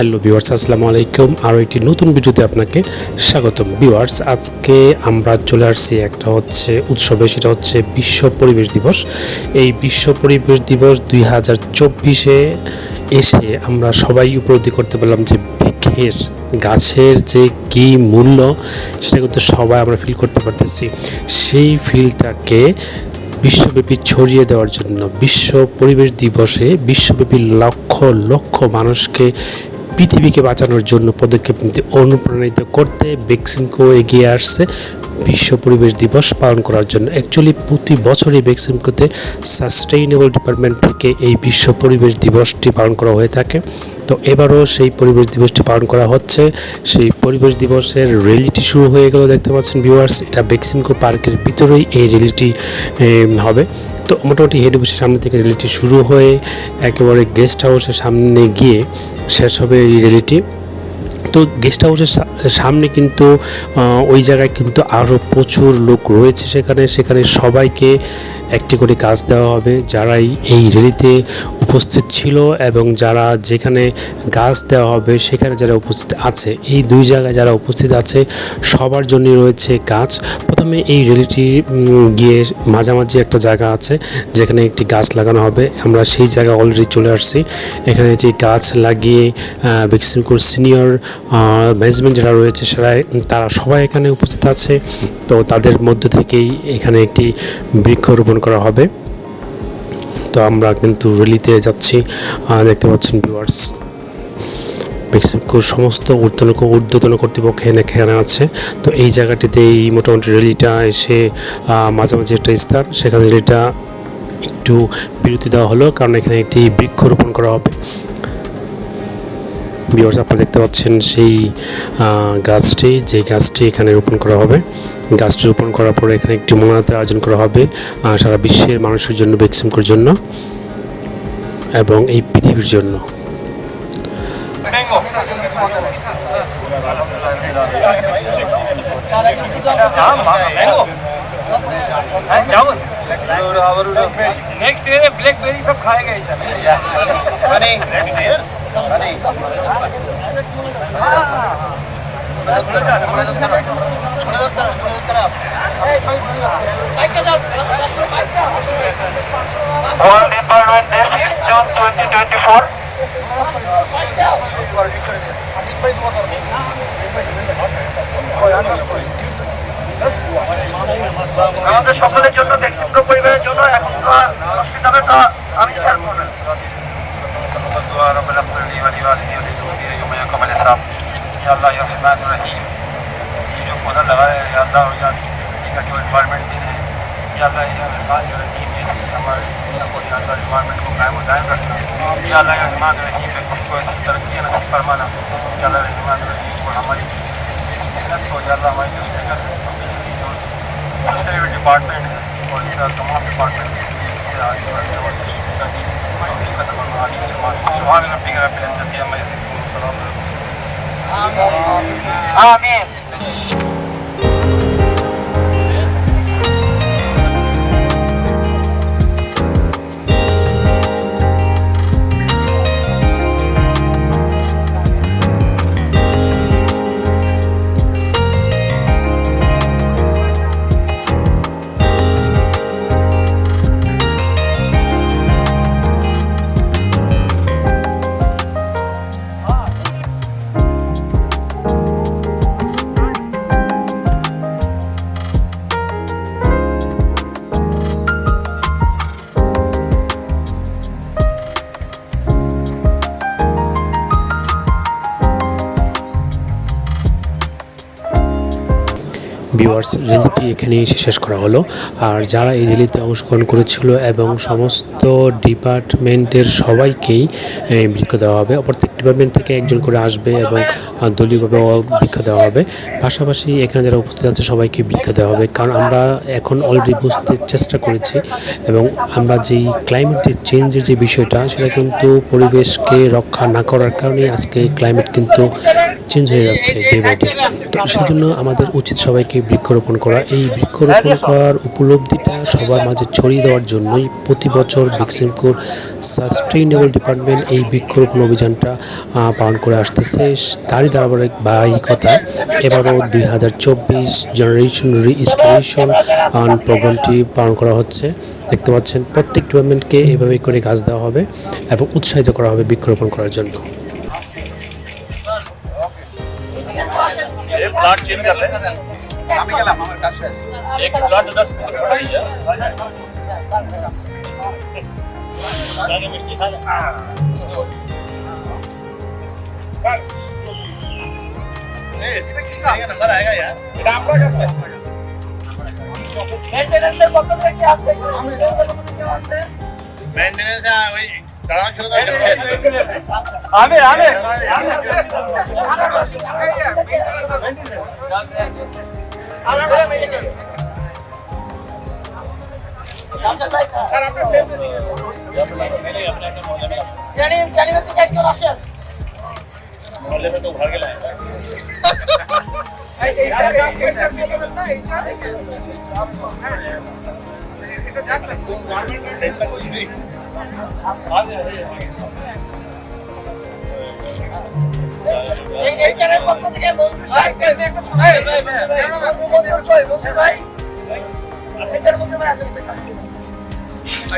Hello viewers, আসসালামু আলাইকুম। আরও একটি নতুন ভিডিওতে আপনাকে স্বাগতম। ভিউয়ার্স, আজকে আমরা চলে আসছি একটা হচ্ছে উৎসবে, সেটা হচ্ছে বিশ্ব পরিবেশ দিবস। এই বিশ্ব পরিবেশ দিবস দুই হাজার চব্বিশে এসে আমরা সবাই উপলব্ধি করতে পারলাম যে বৃক্ষের গাছের যে কী মূল্য, সেটা কিন্তু সবাই আমরা ফিল করতে পারতেছি। সেই ফিলটাকে বিশ্বব্যাপী ছড়িয়ে দেওয়ার জন্য বিশ্ব পরিবেশ দিবসে বিশ্বব্যাপী লক্ষ লক্ষ মানুষকে পৃথিবীকে বাঁচানোর জন্য পদক্ষেপ নিতে অনুপ্রাণিত করতে বেক্সিমকো এগিয়ে আসছে। বিশ্ব পরিবেশ দিবস পালন করার জন্য অ্যাকচুয়ালি প্রতি বছরই বেক্সিমকোতে সাস্টেইনেবল ডিপার্টমেন্ট থেকে এই বিশ্ব পরিবেশ দিবসটি পালন করা হয়ে থাকে। তো এবারও সেই পরিবেশ দিবসটি পালন করা হচ্ছে। সেই পরিবেশ দিবসের র্যালিটি শুরু হয়ে গেল দেখতে পাচ্ছেন ভিউয়ার্স এটা বেক্সিমকো পার্কের ভিতরেই এই র্যালিটি হবে। তো মোটামুটি হেড অফিসের সামনে থেকে র্যালিটি শুরু হয়ে একেবারে গেস্ট হাউসের সামনে গিয়ে শেষ হবে এই র্যালিটি। তো গেস্ট হাউসের সামনে কিন্তু ওই জায়গায় কিন্তু আরও প্রচুর লোক রয়েছে সেখানে। সেখানে সবাইকে একটি করে কাজ দেওয়া হবে। যারাই এই র্যালিতে উপস্থিত ছিল এবং যারা যেখানে গাছ দেওয়া হবে সেখানে যারা উপস্থিত আছে এই দুই জায়গায় যারা উপস্থিত আছে সবার জন্যই রয়েছে গাছ। প্রথমে এই র্যালিটি উম, গিয়ে মাঝামাঝি একটা জায়গা আছে যেখানে একটি গাছ লাগানো হবে। আমরা সেই জায়গা অলরেডি চলে আসছি। এখানে একটি গাছ লাগিয়ে ভ্যাকসিনকুর সিনিয়র ম্যানেজমেন্ট যারা রয়েছে সেরা তারা সবাই এখানে উপস্থিত আছে। তো তাদের মধ্য থেকেই এখানে একটি বৃক্ষরোপণ করা হবে। তো আমরা কিন্তু র্যালিতে যাচ্ছি। দেখতে পাচ্ছেন ভিউয়ার্স মেক্সিকোর সমস্ত ঊর্ধ্বতন ঊর্ধ্বতন কর্তৃপক্ষ এখানে আছে। তো এই জায়গাটিতে এই মোটামুটি রেলিটা এসে মাঝামাঝি একটা স্থান। সেখানে রেলিটা একটু বিরতি দেওয়া হলো, কারণ এখানে একটি বৃক্ষরোপণ করা হবে। ভিউয়ার্স আপনারা দেখতে পাচ্ছেন সেই গাছটি, যে গাছটি এখানে রোপণ করা হবে। গাছটি রোপণ করার পরে এখানে একটি মোনাতের আয়োজন করা হবে সারা বিশ্বের মানুষের জন্য বেক্সিমকোর জন্য এবং এই পৃথিবীর জন্য। মানে মানে All department this is June 2024. আমাদের সকলের জন্য ট্যাক্সিপ্র পরিবারের জন্য এখন তো হসপিটালে তো আমি ছাড়বো না ربنا اغفر لي ولوالدي ولجميع قبل الحق يا الله يا رحمن लगाया है या धरती का जो इन्वायरमेंट है या अल्लाह रहमान या रहीम ये हमारे दुनिया को या अल्लाह इन्वायरमेंट को कायम दायम रखना या अल्लाह रहमान रहीम ने हमको ऐसी तरक्की नसीब फरमाना या अल्लाह रहमान रहीम को हमारी मेहनत को या अल्लाह हमारी जो सेहत है जो जितने भी डिपार्टमेंट है और इनका तमाम डिपार्टमेंट के लिए मुझे आज और अम्मा यसिफून सलाmun आमीन। ভিউয়ার্স র্যালিটি এখানে এসে শেষ করা হলো। আর যারা এই র্যালিতে অংশগ্রহণ করেছিল এবং সমস্ত ডিপার্টমেন্টের সবাইকেই বৃক্ষ দেওয়া হবে। প্রত্যেক ডিপার্টমেন্ট থেকে একজন করে আসবে এবং দলীয়ভাবে বৃক্ষ দেওয়া হবে। পাশাপাশি এখানে যারা উপস্থিত আছে, সবাইকে বৃক্ষ দেওয়া হবে। কারণ আমরা এখন অলরেডি বুঝতে চেষ্টা করেছি এবং আমরা যেই ক্লাইমেটের চেঞ্জের যে বিষয়টা, সেটা কিন্তু পরিবেশকে রক্ষা না করার কারণে আজকে ক্লাইমেট কিন্তু চেঞ্জ হয়ে যাচ্ছে ডে বাই ডে তো সেজন্য আমাদের উচিত সবাইকে বৃক্ষরোপণ করা এই বৃক্ষরোপণ করার উপলব্ধিটা সবার মাঝে ছড়িয়ে দেওয়ার জন্যই প্রতি বছর ভিক্সিমকোর সাস্টেইনেবল ডিপার্টমেন্ট এই বৃক্ষরোপণ অভিযানটা আহ, আহ, পালন করে আসতেছে তারই ধারাবাহিকতায় এবারও দুই হাজার চব্বিশ জেনারেশন রিস্টোরেশন প্রোগ্রামটি পালন করা হচ্ছে দেখতে পাচ্ছেন প্রত্যেক টুর্নামেন্টকে এভাবে করে গাছ দেওয়া হবে এবং উৎসাহিত করা হবে বৃক্ষরোপণ করার জন্য एक प्लाट चेंज कर ले আমি গেলাম আমার কাজ শেষ এক লট দশ মিনিট পড়াই যা আগে মিষ্টি খা স্যার ए सीधा किसका आएगा नंबर आएगा यार बेटा आपका कैसा है मेंटेनेंस सर पकड़ रहे क्या आपसे मेंटेनेंस सर पकड़ क्या आपसे मेंटेनेंस है वही तनाव शुरू कर दो आमिर आमिर आमिर স্যার আপনার ফেসে দিয়ে জানি জানি ব্যক্তি একজন আসেন বললে তো ভর গেল এই এই চ্যানেল পক্ষ থেকে মন্ত্রী সাহেবকে মন্ত্রী মন্ত্রী কই মন্ত্রী ভাই এটার মন্ত্রী ভাই আসেন একটু কাছে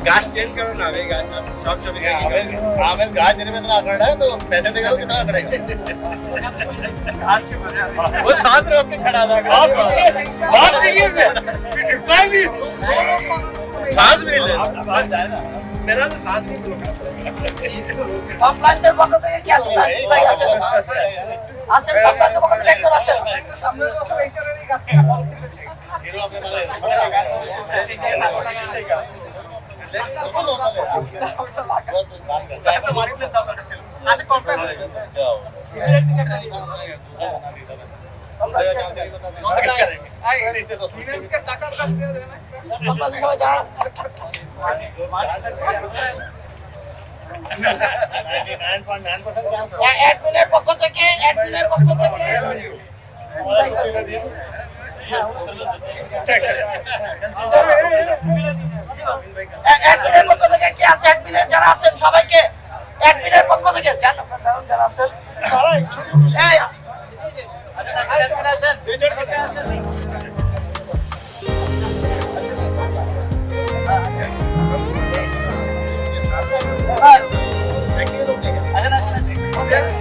गाछ चेंज करो ना भाई गाछ सब सब आमिर आमिर गाछ देने में इतना अकड़ है तो पैसे देगा तो कितना अकड़ेगा वो सांस रोक के खड़ा था सांस रोक के बात नहीं है रिप्लाई भी सांस भी नहीं ले मेरा तो सांस नहीं रोका কমপ্লায়েন্সের পক্ষ থেকে কি আছে আসেন ভাই? আসেন। আসেন কমপ্লায়েন্সের পক্ষ থেকে একজন আসেন। হিরো আপনি মানে আচ্ছা কমপ্লেক্স কমপ্লায়েন্সের সবাই দাঁড়ান অ্যা- অ্যাডমিনের পক্ষ থেকে অ্যাডমিনের পক্ষ থেকে। যারা আছেন সবাইকে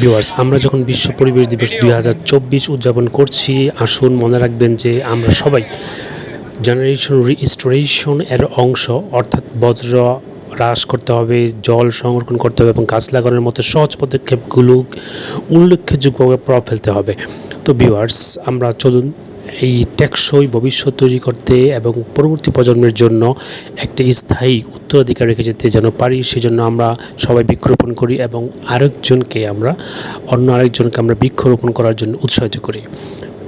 ভিউয়ার্স আমরা যখন বিশ্ব পরিবেশ দিবস দুই হাজার চব্বিশ উদযাপন করছি, আসুন মনে রাখবেন যে আমরা সবাই জেনারেশন রিস্টোরেশন এর অংশ, অর্থাৎ বজ্র হ্রাস করতে হবে, জল সংরক্ষণ করতে হবে এবং গাছ লাগানোর মতো সহজ পদক্ষেপগুলো উল্লেখযোগ্যভাবে প্রভাব ফেলতে হবে। তো ভিউয়ার্স আমরা চলুন এই টেকসই ভবিষ্যৎ তৈরি করতে এবং পরবর্তী প্রজন্মের জন্য একটি স্থায়ী উত্তরাধিকার রেখে যেতে যেন পারি, সেজন্য আমরা সবাই বৃক্ষরোপণ করি এবং আরেকজনকে আমরা, অন্য আরেকজনকে আমরা বৃক্ষরোপণ করার জন্য উৎসাহিত করি।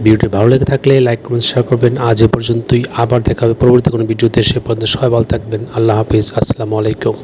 ভিডিওটি ভালো লেগে থাকলে লাইক, কমেন্ট শেয়ার করবেন। আজ এ পর্যন্তই। আবার দেখা হবে পরবর্তী কোনো ভিডিওতে। সে পর্যন্ত সবাই ভালো থাকবেন। আল্লাহ হাফিজ। আসসালামু আলাইকুম।